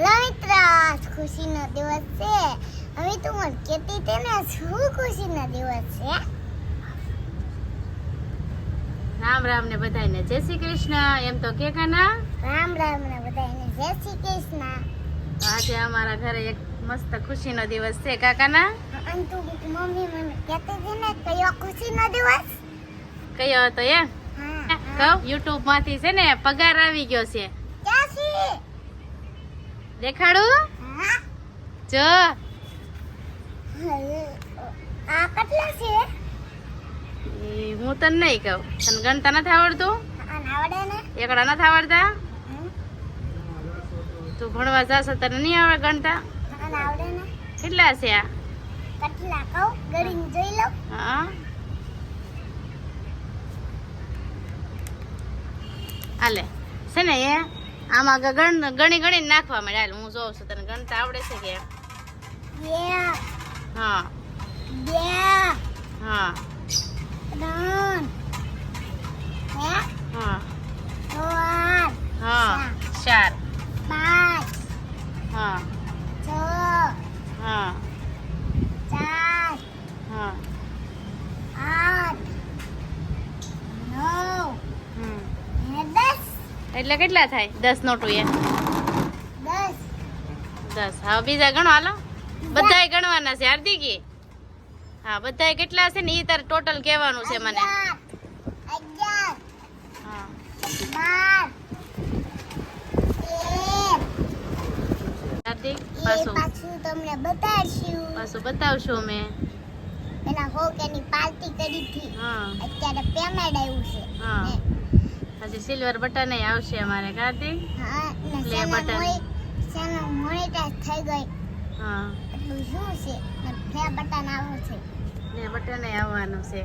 Hello મિત્ર ખુશીનો દિવસ છે. હવે તું મને કહેતી તે ને શું ખુશીનો દિવસ છે? રામ રામ ને બધાને જય શ્રી કૃષ્ણ. એમ તો કે કાના? રામ રામ ને બધાને જય શ્રી કૃષ્ણ. આજે અમારા ઘરે એક મસ્ત ખુશીનો દિવસ છે કાકાના અને તું મમ્મી મને કહેતી હતી ને કયો ખુશીનો દિવસ? કયો હતો એ કહું યુટ્યુબમાંથી છે ને પગાર આવી ગયો છે. દેખાડું. જો. આ કેટલા છે? એ હું તને નહીં કહું. તને ગણતા નથી આવડતું? એકડા નથી આવડતા? તું ભણવા જાશો તને નહીં આવડે ગણતા? કેટલા છે આ? કેટલા કહું? ગળીને જોઈ લઉં. હા. હાલે છે ને એ આમાં ગણ ગણી ગણી નાખવા મળે. હાલ હું જોઉં છું તને. ગણતા આવડે છે કે? હા બે હા ત્રણ હે હા ચાર હા ચાર પાંચ હા છ હા ચાર હા આઠ નવ હમ. અને દસ એટલે કેટલા થાય? દસ નોટું એ. દસ. હા બીજા ગણો. હાલો. બધાય ગણવાના છે હાર્દિકી હા બધાય કેટલા છે ને? એ તારે ટોટલ કહેવાનું છે મને. હાર્દિક પાછું. પાછું તમને બતાડશું પાછું બતાવશું મેં પેલા હો કે પાર્ટી કરી હતી. હા. અત્યારે પેમેન્ટ આવ્યું છે. હા. પછી સિલ્વર બટન આવશે અમારે કાર્તિક? હા ને Play ચેનલ button. મોઈ ચેનલ મોનેટાઈઝ થઈ ગઈ. હા. શું છે? પ્લે બટન આવું છે. ને બટન આવવાનું છે.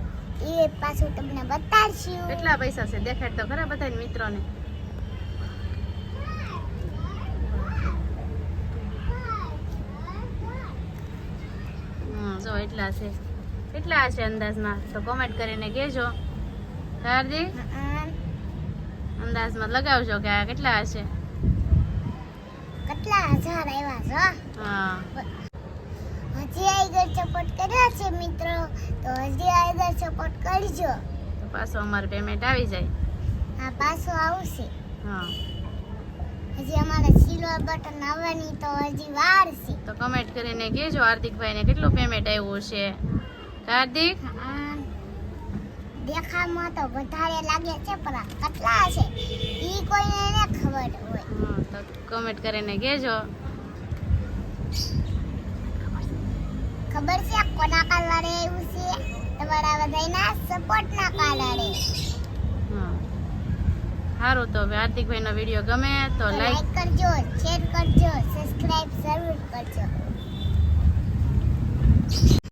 એ પાછું તમને બતાડશું. કેટલા પૈસા છે? દેખાડ તો ખરા બધા મિત્રોને. જો એટલા છે. કેટલા છે અંદાજમાં? તો કોમેન્ટ કરીને કહેજો. હાર્દિક અંદાજમાં લગાવજો કે આ કેટલા હશે કેટલા હજાર આવ્યા છે? હા. હજી આગળ સપોર્ટ કર્યા છે મિત્રો? તો હજી આગળ સપોર્ટ કરજો. તો પાછો અમારું પેમેન્ટ આવી જાય. હા પાછો આવશે. હા. હજી અમારે સિલ્વર બટન આવવાની તો હજી વાર છે. તો કમેન્ટ કરીને કહેજો હાર્દિકભાઈને કેટલું પેમેન્ટ આવ્યું છે. હાર્દિક? આ દેખામાં તો વધારે લાગે છે પણ કેટલા છે. ઈ કોઈને ન ખબર હોય. તો કમેન્ટ કરીને કહેજો. ખબર છે કોના કારણે એવું છે? તમારા બધાના સપોર્ટના કારણે. સારું તો હવે હાર્દિકભાઈનો વીડિયો ગમે તો લાઈક કરજો શેર કરજો સબસ્ક્રાઇબ જરૂર કરજો.